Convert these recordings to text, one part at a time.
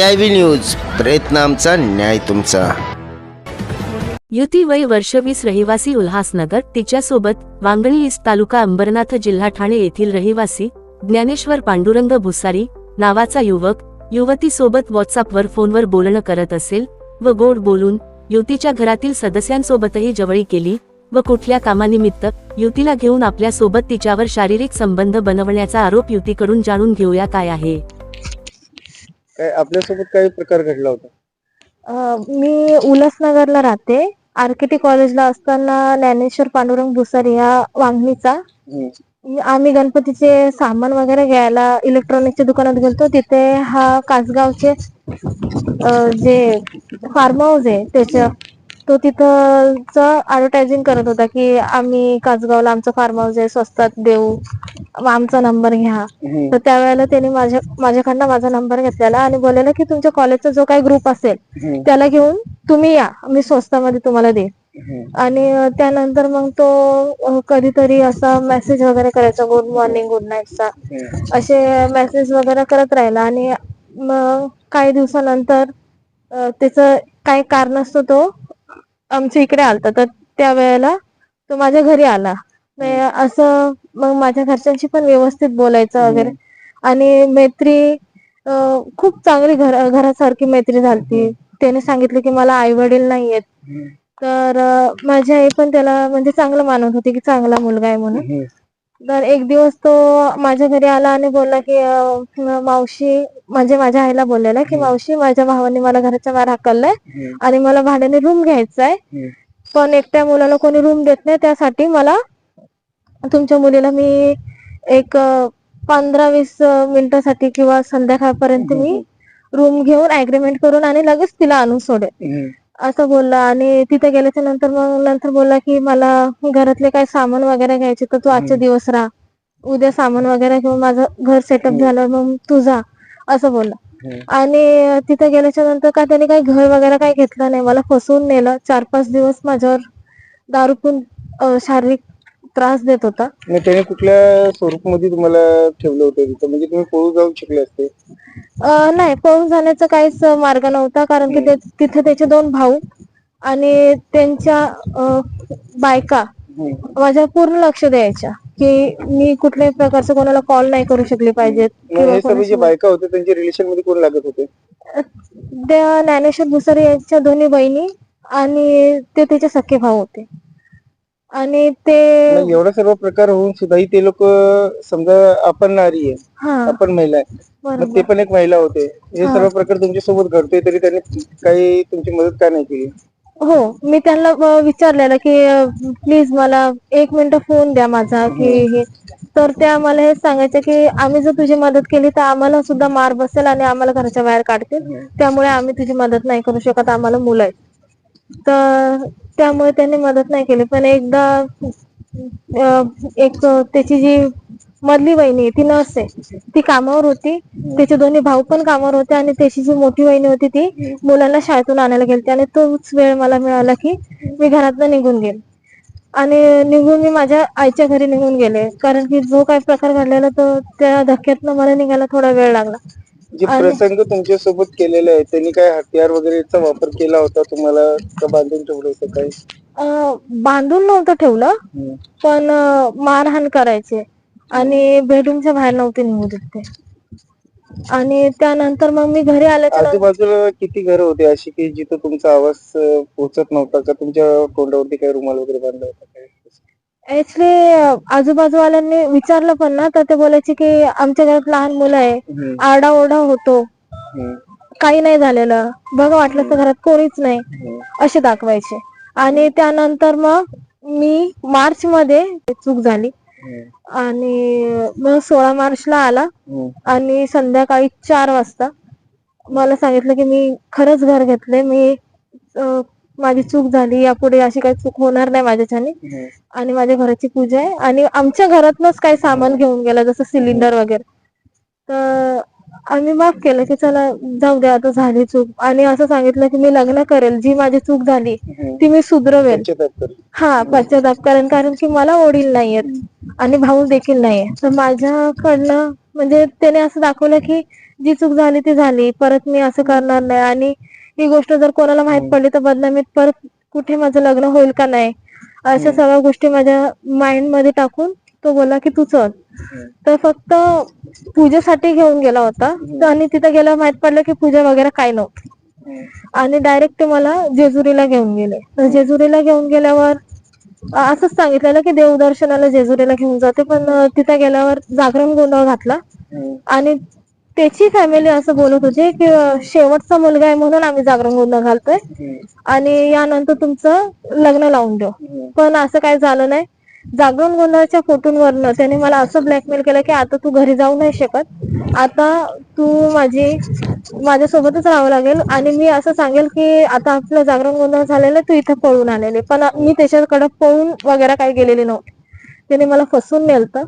P I V news. प्रयत्न आमचा न्याय तुमचा. युती वय वर्ष वीस रहिवासी उल्हासनगर तिच्यासोबत वांगणी ईस्ट तालुका अंबरनाथ जिल्हा ठाणे येथील रहिवासी ज्ञानेश्वर पांडुरंग भुसारी नावाचा युवक युवतीसोबत व्हॉट्सअपवर फोनवर बोलणं करत असेल व गोड बोलून युतीच्या घरातील सदस्यांसोबतही जवळी केली व कुठल्या कामानिमित्त युतीला घेऊन आपल्यासोबत तिच्यावर शारीरिक संबंध बनवण्याचा आरोप युतीकडून जाणून घेऊया काय आहे. काय आपल्यासोबत काही प्रकार घडला होता? अ, मी उल्हासनगरला राहते. आरकेटी कॉलेजला असताना ज्ञानेश्वर पांडुरंग भुसारी या वांगणीचा. हम्म. आम्ही गणपतीचे सामान वगैरे घ्यायला इलेक्ट्रॉनिकच्या दुकानात गेलतो. तिथे हा कासगावचे अ, जे फार्म हाऊस आहे त्याच्या तो तिथंच ऍडव्हर्टायझिंग करत होता की आम्ही कासगावला आमचं फार्म हाऊस आहे स्वस्तात देऊ आमचा नंबर घ्या. तर त्यावेळेला त्यांनी माझ्या माझ्याकडनं माझा नंबर घेतलेला आणि बोललेला की तुमच्या कॉलेजचा जो काही ग्रुप असेल. त्याला घेऊन तुम्ही या मी स्वस्तामध्ये तुम्हाला देईन. आणि त्यानंतर मग तो कधीतरी असा मेसेज वगैरे करायचा गुड मॉर्निंग गुड नाईटचा. असे मेसेज वगैरे करत राहिला आणि मग काही दिवसानंतर त्याचं काही कारण असतो तो आमच्या इकडे आलता. तर त्यावेळेला तो माझ्या घरी आला. असं मग माझ्या घरच्यांशी पण व्यवस्थित बोलायचं वगैरे. आणि मैत्री खूप चांगली घर घरासारखी मैत्री झालती. त्याने सांगितलं की मला आई वडील नाहीयेत. तर माझी आई पण त्याला म्हणजे चांगलं मानत होती की चांगला मुलगा आहे म्हणून. तर एक दिवस तो माझ्या घरी आला आणि बोलला की अ, मावशी म्हणजे माझ्या आईला बोललेला की मावशी माझ्या भावाने मला घराच्या बाहेर हाकललंय. आणि मला भाड्याने रूम घ्यायचा आहे. पण एकट्या मुलाला कोणी रूम देत नाही त्यासाठी मला तुमच्या मुलीला मी एक पंधरा वीस मिनिटासाठी किंवा संध्याकाळपर्यंत मी रूम घेऊन अग्रीमेंट करून आणि लगेच तिला आणून सोडेल. असं बोलला आणि तिथे गेल्याच्यानंतर मग नंतर बोलला की मला घरातले काही सामान वगैरे घ्यायचे तर तू आजचे दिवस राहा. उद्या सामान वगैरे घेऊन माझं घर सेटअप झालं मग तू जा असं बोलला. आणि तिथे गेल्याच्यानंतर का त्याने काही घर वगैरे काही घेतलं नाही मला फसवून नेलं. चार पाच दिवस माझ्यावर दारू अं, शारीरिक त्रास देत होता. त्याने कुठल्या स्वरूपमध्ये तुम्हाला ठेवलं होतं तिथं? म्हणजे तुम्ही पळून जाऊ शकले असते. अं, नाही पळून जाण्याचा काहीच मार्ग नव्हता कारण की तिथे त्याचे दोन भाऊ आणि त्यांच्या अं, बायका. माझ्या पूर्ण लक्ष द्यायच्या की मी कुठल्याही प्रकारचं कोणाला कॉल नाही करू शकले पाहिजेत मग किंवा हे सगळे जे कोणाशी- बायका होते त्यांच्या रिलेशनमध्ये कोण लागत होते? त्या ज्ञानेश्वर भुसारी यांच्या दोन्ही बहिणी आणि ते त्याचे सख्खे भाऊ होते. आणि ते मग एवढा सर्व प्रकार होऊन सुद्धाही ते लोक समजा आपण नारी आहे हा. आपण महिला आहे मग ते बरोबर. पण एक महिला होते. हे सर्व प्रकार तुमच्यासोबत घडतोय तरी त्यांनी काही तुमची मदत का नाही केली? हो मी त्यांना अ, विचारलेलं की प्लीज मला एक मिनिट फोन द्या माझा की हे. तर त्या मला हे सांगायचं की आम्ही जर तुझी मदत केली तर आम्हाला सुद्धा मार बसेल आणि आम्हाला घराच्या बाहेर काढतील. त्यामुळे आम्ही तुझी मदत नाही करू शकत आम्हाला मुलं आहेत. तर त्यामुळे त्यांनी मदत नाही केली. पण एकदा एक त्याची जी मधली वहिनी ती नर्स आहे. ती कामावर होती. त्याचे दोन्ही भाऊ पण कामावर होते आणि त्याची जी मोठी वहिनी होती ती मुलांना शाळेतून आणायला गेली आणि तोच वेळ मला मिळाला की मी घरातनं निघून गेले. आणि निघून मी माझ्या आईच्या घरी निघून गेले. कारण की जो काही प्रकार घडलेला तो त्या धक्क्यातनं मला निघायला थोडा वेळ लागला. जे प्रसंग तुमच्यासोबत केलेले आहे त्यांनी काय हत्यार वगैरेचा वापर केला होता तुम्हाला? का बांधून ठेवलं होतं अं, बांधून नव्हतं ठेवलं हम्म. पण अं, मारहाण करायचे आणि बेडरूमच्या बाहेर नव्हते निघू देत ते. आणि त्यानंतर मग मी घरी आल्याच्यानंतर आजूबाजूला किती घरं होते अशी की जिथं तुमचा आवाज अं, पोहोचत नव्हता? का तुमच्या तोंडावरती काही रुमाल वगैरे बांधला होता? काय? ऍक्च्युली आजूबाजूवाल्यांनी विचारलं पण ना तर ते बोलायचे की आमच्या घरात लहान मुलं आहे. आरडाओरडा होतो. काही नाही झालेलं बघा वाटलं तर घरात कोणीच नाही. असे दाखवायचे आणि त्यानंतर मग मी मार्च मध्ये चूक झाली. आणि मग सोळा मार्चला आला. आणि संध्याकाळी चार वाजता मला सांगितलं की मी खरंच घर घेतलंय मी माझी चूक झाली यापुढे अशी काही चूक होणार नाही माझ्याच्याने. हम्म. आणि माझ्या घराची पूजा आहे. आणि आमच्या घरातनच काही सामान घेऊन गेला जसं सिलेंडर वगैरे. तर आम्ही माफ केलं की चला जाऊ द्या आता झाली चूक. आणि असं सांगितलं की मी लग्न करेल जी माझी चूक झाली हम्म. ती मी सुधरवेल. कर. हा पश्चाताप करेन कारण की मला वडील नाहीयेत आणि भाऊ देखील नाहीये. तर माझ्याकडनं म्हणजे त्याने असं दाखवलं की जी चूक झाली ती झाली. परत मी असं करणार नाही. आणि ही गोष्ट जर कोणाला माहीत पडली तर बदनामीत परत कुठे माझं लग्न होईल का नाही? अशा सगळ्या गोष्टी माझ्या माइंडमध्ये टाकून तो बोला की तू चल. तर फक्त पूजेसाठी घेऊन गेला होता. आणि तिथे गेल्यावर माहीत पडलं की पूजा वगैरे काय नव्हतं. आणि डायरेक्ट ते मला जेजुरीला घेऊन गेले. तर जेजुरीला घेऊन गेल्यावर असंच सांगितलेलं की देवदर्शनाला जेजुरीला घेऊन जाते. पण तिथे गेल्यावर जागरण गोंधळ घातला. आणि त्याची फॅमिली असं बोलत होती की शेवटचा मुलगा आहे म्हणून आम्ही जागरण गोंधळ घालतोय. आणि यानंतर तुमचं लग्न लावून देऊ. पण असं काही झालं नाही. जागरण गोंधळाच्या फोटोंवरनं त्याने मला असं ब्लॅकमेल केलं की आता तू घरी जाऊ नाही शकत. आता तू माझी माझ्यासोबतच राहावं लागेल. आणि मी असं सांगेल की आता आपलं जागरण गोंधळ झालेलं तू इथं पळून आलेले. पण मी त्याच्याकडे पळून वगैरे काही गेलेली नव्हती. त्याने मला फसवून नेलतं.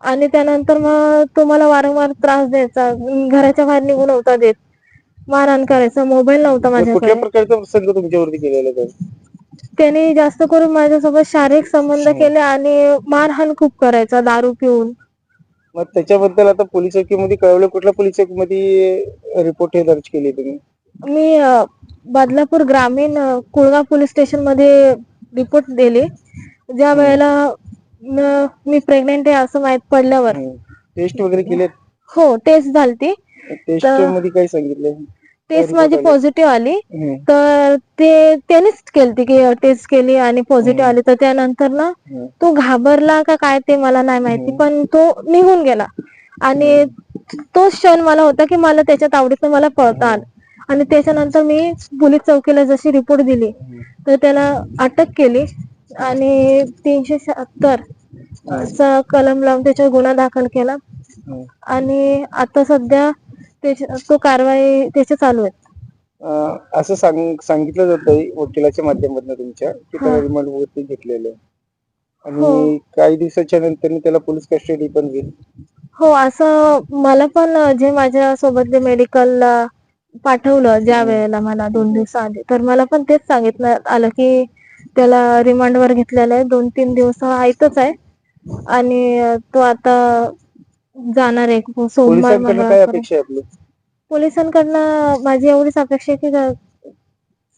आणि त्यानंतर मग तो मला वारंवार त्रास द्यायचा. घराच्या बाहेर निघू नव्हता देत. मारहाण करायचा. मोबाईल नव्हता कुठल्या माझ्याकडे. प्रकारचा प्रसंग तुमच्यावरती केलेला आहे त्याने जास्त करून माझ्यासोबत शारीरिक संबंध केले आणि मारहाण खूप करायचा दारू पिऊन. मग त्याच्याबद्दल आता पोलीस चौकीमध्ये कळवलं. कुठल्या पोलीस चौकीमध्ये रिपोर्ट हे दर्ज केली तुम्ही? मी अ, बदलापूर ग्रामीण अ, कुळगाव पोलीस स्टेशनमध्ये रिपोर्ट दिले. ज्या वेळेला न- मी प्रेग्नेंट आहे असं माहीत पडल्यावर. टेस्ट वगैरे केले हो टेस्ट झालती. टेस्टमध्ये काय सांगितलं? टेस्ट माझी आले? पॉझिटिव्ह आली. हम्म. तर ते त्यांनीच केलती की टेस्ट केली आणि पॉझिटिव्ह आली. तर त्यानंतर ना हम्म. तो घाबरला का काय ते मला नाही माहिती हम्म. पण तो निघून गेला. आणि तो क्षण मला होता की मला त्याच्या तावडीतनं मला पळता आलं. आणि त्याच्यानंतर मी पोलीस चौकीला जशी रिपोर्ट दिली तर त्याला अटक केली. आणि तीनशे शहात्तर चा कलम लावून त्याच्यावर गुन्हा दाखल केला हम्म. आणि आता सध्या त्याच्या- तो कारवाई त्याच्या चालू आहे अं, असं सांग सांगितलं जातंय वकिलाच्या माध्यमातून तुमच्या की त्याला हा. रिमांड वरती घेतलेलं आहे हो. आणि काही दिवसाच्या नंतर त्याला पोलीस कस्टडी पण घेईल हो असं मला पण जे माझ्या सोबत जे मेडिकलला पाठवलं ज्या वेळेला मला दोन दिवस आधी तर मला पण तेच सांगितलं आलं की त्याला रिमांडवर घेतलेलं आहे. दोन तीन दिवस इथंच आहे. आणि तो आता जाणार आहे. सोमवार पोलिसांकडनं माझी एवढीच अपेक्षा आहे की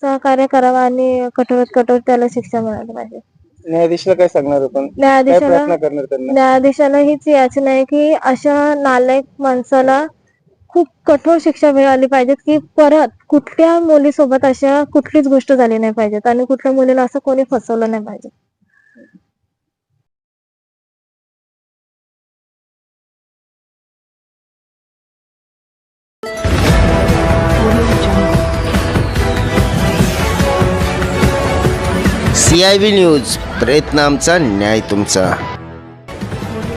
सहकार्य करावं आणि कठोरात कठोर त्याला शिक्षा मिळाली पाहिजे. न्यायाधीशाला काय सांगणार आपण? न्यायाधीशाला न्यायाधीशाला हीच याचना आहे की अशा नालायक माणसाला खूप कठोर शिक्षा मिळाली पाहिजेत की परत कुठल्या मुलीसोबत अशा कुठलीच गोष्ट झाली नाही पाहिजेत आणि कुठल्या मुलीला असं कोणी फसवलं नाही पाहिजे सी आय बी न्यूज प्रयत्न आमचा न्याय तुमचा.